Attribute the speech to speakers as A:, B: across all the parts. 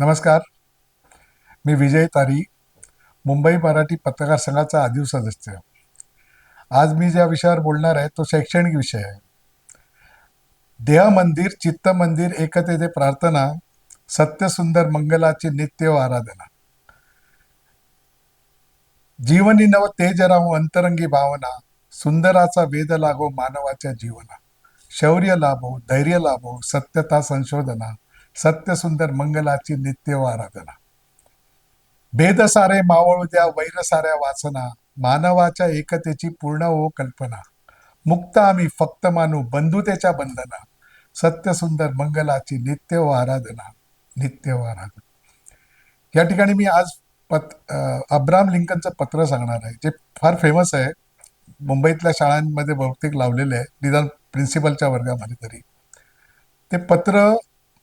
A: नमस्कार. मी विजय तारी मुंबई मराठी पत्रकार संघाचा आदिव सदस्य. आज मी ज्या विषयावर बोलणार आहे तो शैक्षणिक विषय आहे. देह मंदिर चित्त मंदिर एकतेचे प्रार्थना सत्यसुंदर मंगलाची नित्य व आराधना. जीवनी नव तेज राहू अंतरंगी भावना सुंदराचा वेद लागो मानवाच्या जीवना. शौर्य लाभो धैर्य लाभो सत्यता संशोधना सत्यसुंदर मंगलाची नित्य आराधना भेद सारे मावळू द्या वैर साऱ्या वाचना मानवाच्या एकतेची पूर्ण ओ कल्पना. मुक्त आम्ही फक्त मानू बंधुतेच्या बंधना. सत्यसुंदर मंगलाची नित्य आराधना नित्य आराधना या ठिकाणी मी आज पत अब्राम लिंकनचं पत्र सांगणार आहे जे फार फेमस आहे. मुंबईतल्या शाळांमध्ये बहुतेक लावलेले आहे निदान प्रिन्सिपलच्या वर्गामध्ये तरी. ते पत्र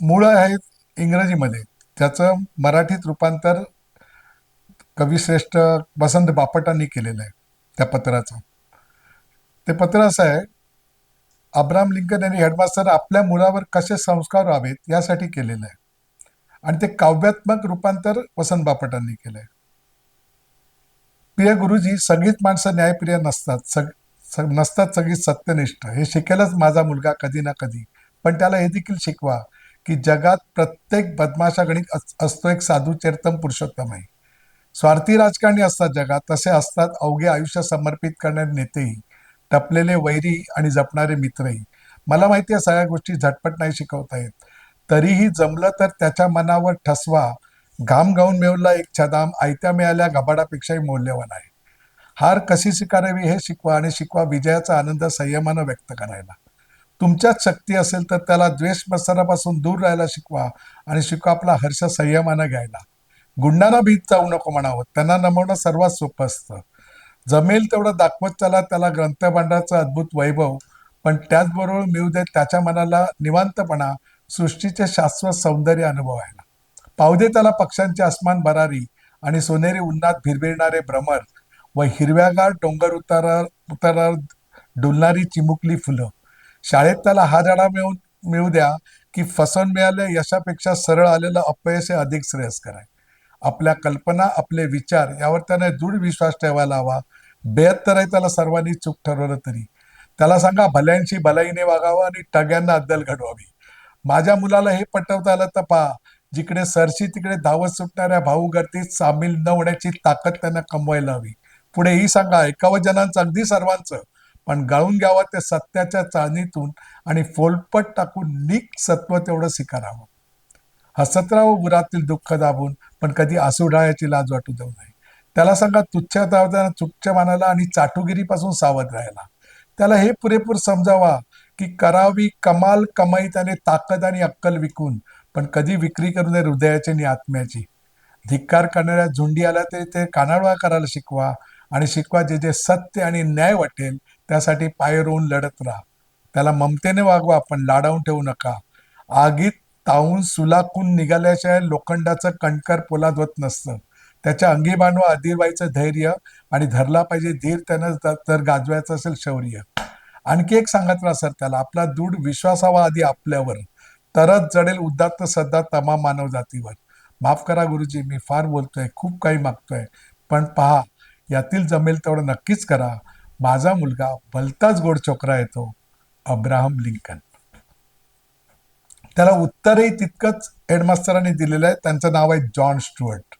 A: मूळ आहेत इंग्रजीमध्ये. त्याचं मराठीत रूपांतर कविश्रेष्ठ वसंत बापटांनी केलेलं आहे त्या पत्राचं. ते पत्र असं आहे अब्राम लिंकन यांनी हेडमास्टर आपल्या मुलावर कसे संस्कार व्हावेत यासाठी केलेलं आहे. आणि ते काव्यात्मक रूपांतर वसंत बापटांनी केलंय. प्रिय गुरुजी सगळीच माणसं न्यायप्रिय नसतात सग सग नसतात सगळी सत्यनिष्ठ. हे शिकेलच माझा मुलगा कधी ना कधी. पण त्याला हे देखील शिकवा. की जगात प्रत्येक बदमाशागणिक अस- असतो एक साधू चेतन पुरुषोत्तम आहे. स्वार्थी राजकारणी असतात जगात तसे असतात अवघे आयुष्य समर्पित करणारे नेतेही टपलेले वैरी आणि जपणारे मित्रही. मला माहिती आहे सगळ्या गोष्टी झटपट नाही शिकवता येत. तरीही जमलं तर त्याच्या मनावर ठसवा. घाम गाऊन मिळवला एक छदाम आयत्या मिळाल्या गबाडापेक्षाही मौल्यवान आहे. हार कशी स्वीकारावी हे शिकवा आणि शिकवा विजयाचा आनंद संयमानं व्यक्त करायला. तुमच्यात शक्ती असेल तर त्याला द्वेष मत्सरापासून दूर राहायला शिकवा आणि शिकवा आपला हर्ष संयमानं घ्यायला. गुंडांना भीत जाऊ नको म्हणावं. त्यांना नमवणं सर्वात सोपं असतं. जमेल तेवढं दाखवत चला त्याला ग्रंथभांडाचं अद्भुत वैभव. पण त्याचबरोबर मिळू देत त्याच्या मनाला निवांतपणा सृष्टीचे शाश्वत सौंदर्य अनुभवायला. पाहू दे त्याला पक्ष्यांचे आसमान भरारी आणि सोनेरी उन्हात भिरभिरणारे भ्रमर व हिरव्यागार डोंगर उतारा उतारावर डुलणारी चिमुकली फुलं. शाळेत त्याला हा धडा मिळून मिळू द्या की फसवून मिळाले यशापेक्षा सरळ आलेलं अपयश हे अधिक श्रेयस्कर आहे. आपल्या कल्पना आपले विचार यावर त्याने दृढ विश्वास ठेवायला हवा. बेहत्तर आहे त्याला सर्वांनी चूक ठरवलं तरी. त्याला सांगा भल्यांशी भलाईने वागावं आणि टग्यांना अद्दल घडवावी. माझ्या मुलाला हे पटवता आलं तर पहा जिकडे सरशी तिकडे धावत सुटणाऱ्या भाऊ गर्दीत सामील न होण्याची ताकद त्यांना कमवायला हवी. पुढे ही सांगा एकावं जणांचं अगदी सर्वांचं पण गाळून घ्यावं ते सत्याच्या चाळणीतून आणि फोलपट टाकून नीक सत्व तेवढं स्वीकारावं. हसत राहावं गुरातील दुःख दाबून पण कधी आसू ढाळ्याची लाज वाटू देऊ नये. त्याला सांगा तुच्छ दावताना चुकच्या मानाला आणि चाटुगिरीपासून सावध राहायला. त्याला हे पुरेपूर समजावा की करावी कमाल कमाई त्याने ताकद आणि अक्कल विकून पण कधी विक्री करू नये हृदयाची आणि आत्म्याची. धिक्कार करणाऱ्या झुंडी आल्या तरी ते कानाडोळा करायला शिकवा आणि शिकवा जे जे सत्य आणि न्याय वाटेल त्यासाठी पाय रोवून लढत राहा. त्याला ममतेने वागवा पण लाडावून ठेवू नका. आगीत तावून सुलाकून निघाल्याशिवाय लोखंडाचं कणकर पोलाद होत नसतं. त्याच्या अंगी बांधवा अधिरवायचं धैर्य आणि धरला पाहिजे धीर त्यानं तर गाजवायचं असेल शौर्य. आणखी एक सांगत राहा सर त्याला आपला दृढ विश्वासावा आधी आपल्यावर. तरच जडेल उदात्त सध्या तमाम मानव जातीवर. माफ करा गुरुजी मी फार बोलतोय खूप काही मागतोय. पण पहा यातील जमेल तेवढं नक्कीच करा. माझा मुलगा भलताच गोड छोकरा येतो अब्राहम लिंकन. त्याला उत्तरही तितकंच हेडमास्तरांनी दिलेलं आहे. त्यांचं नाव आहे जॉन स्टुअर्ट.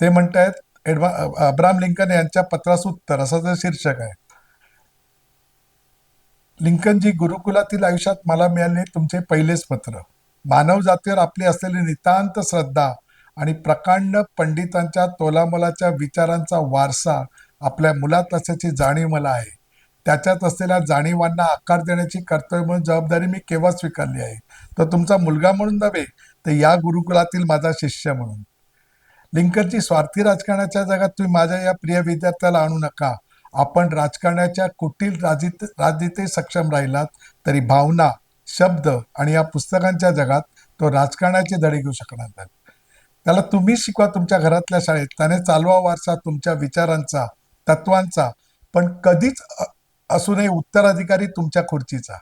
A: ते म्हणतायत एडवा अब्राहम लिंकन यांच्या पत्रास उत्तर असं शीर्षक आहे. लिंकनजी गुरुकुलातील आयुष्यात मला मिळाले तुमचे पहिलेच पत्र. मानव जातीवर आपली असलेली नितांत श्रद्धा आणि प्रकांड पंडितांच्या तोलामोलाच्या विचारांचा वारसा आपल्या मुलात असल्याची जाणीव मला आहे. त्याच्यात असलेल्या जाणीवांना आकार देण्याची कर्तव्य म्हणून जबाबदारी मी केव्हा स्वीकारली आहे? तर तुमचा मुलगा म्हणून नव्हे तर या गुरुकुलातील माझा शिष्य म्हणून. लिंकनची स्वार्थी राजकारणाच्या जगात तुम्ही माझ्या या प्रिय विद्यार्थ्याला आणू नका. आपण राजकारणाच्या कुटील राजित राजनीती सक्षम राहिलात तरी भावना शब्द आणि या पुस्तकांच्या जगात तो राजकारणाचे धडे घेऊ शकणार नाही. त्याला तुम्ही शिकवा तुमच्या घरातल्या शाळेत त्याने चालवा वारसा तुमच्या विचारांचा. तत्वांचा पण कधीच असू नये उत्तराधिकारी तुमच्या खुर्चीचा.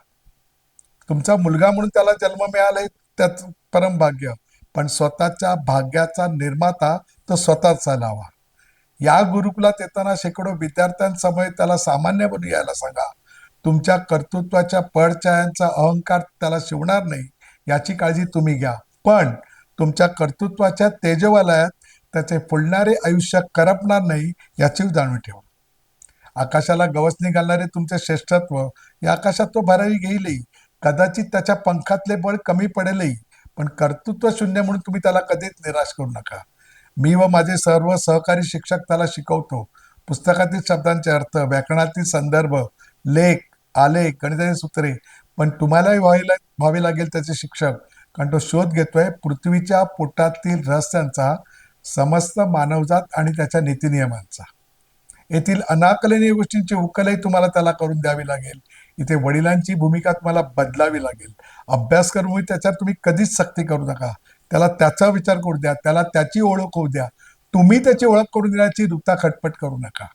A: तुमचा मुलगा म्हणून त्याला जन्म मिळालाय त्याच परम भाग्य. पण स्वतःच्या भाग्याचा निर्माता तो स्वतःच लावा. या गुरुकुलात येताना शेकडो विद्यार्थ्यांसमोर त्याला सामान्य बनू यायला सांगा. तुमच्या कर्तृत्वाच्या पडछायांचा अहंकार त्याला शिवणार नाही याची काळजी तुम्ही घ्या. पण तुमच्या कर्तृत्वाच्या तेजवालयात त्याचे फुलणारे आयुष्य करपणार नाही याची जाणीव ठेवा. आकाशाला गवसणी घालणारे तुमचे श्रेष्ठत्व या आकाशात तो भरारी घेईलही. कदाचित त्याच्या पंखातले बळ कमी पडेलही. पण कर्तृत्व शून्य म्हणून तुम्ही त्याला कधीच निराश करू नका. मी व माझे सर्व सहकारी शिक्षक त्याला शिकवतो. पुस्तकातील शब्दांचे अर्थ व्याकरणातील संदर्भ लेख आलेख गणिताची सूत्रे. पण तुम्हालाही व्हायला व्हावे लागेल त्याचे शिक्षक. कारण तो शोध घेतोय पृथ्वीच्या पोटातील रहस्यांचा समस्त मानवजात आणि त्याच्या नीतिनियमांचा. येथील अनाकलनीय गोष्टींची उकलही तुम्हाला त्याला करून द्यावी लागेल. इथे वडिलांची भूमिका तुम्हाला बदलावी लागेल. अभ्यास करून त्याच्यावर तुम्ही कधीच सक्ती करू नका. त्याला त्याचा विचार करू द्या. त्याला त्याची ओळख होऊ द्या. तुम्ही त्याची ओळख करून देण्याची दुता खटपट करू नका.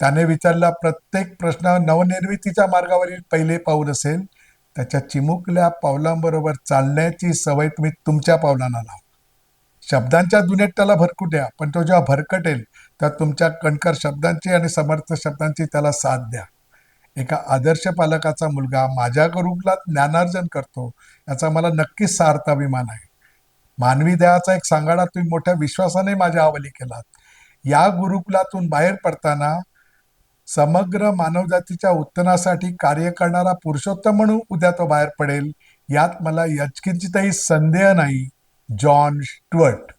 A: त्याने विचारला प्रत्येक प्रश्न नवनिर्मितीच्या मार्गावरील पहिले पाऊल असेल. त्याच्या चिमुकल्या पावलांबरोबर चालण्याची सवय तुम्ही तुमच्या पावलांना लावा. शब्दांच्या दुनियेत त्याला भरकू द्या पण तो जेव्हा भरकटेल तेव्हा तुमच्या कणकर शब्दांची आणि समर्थ शब्दांची त्याला साथ द्या. एका आदर्श पालकाचा मुलगा माझ्या गुरुकुलात ज्ञानार्जन करतो याचा मला नक्कीच सार्थ अभिमान आहे. मानवी देहाचा एक सांगाडा तुम्ही मोठ्या विश्वासाने माझ्या हवाली केलात. या गुरुकुलातून बाहेर पडताना समग्र मानवजातीच्या उत्थानासाठी कार्य करणारा पुरुषोत्तम म्हणून उद्या तो बाहेर पडेल यात मला यचकिंचितही संदेह नाही. John Stuart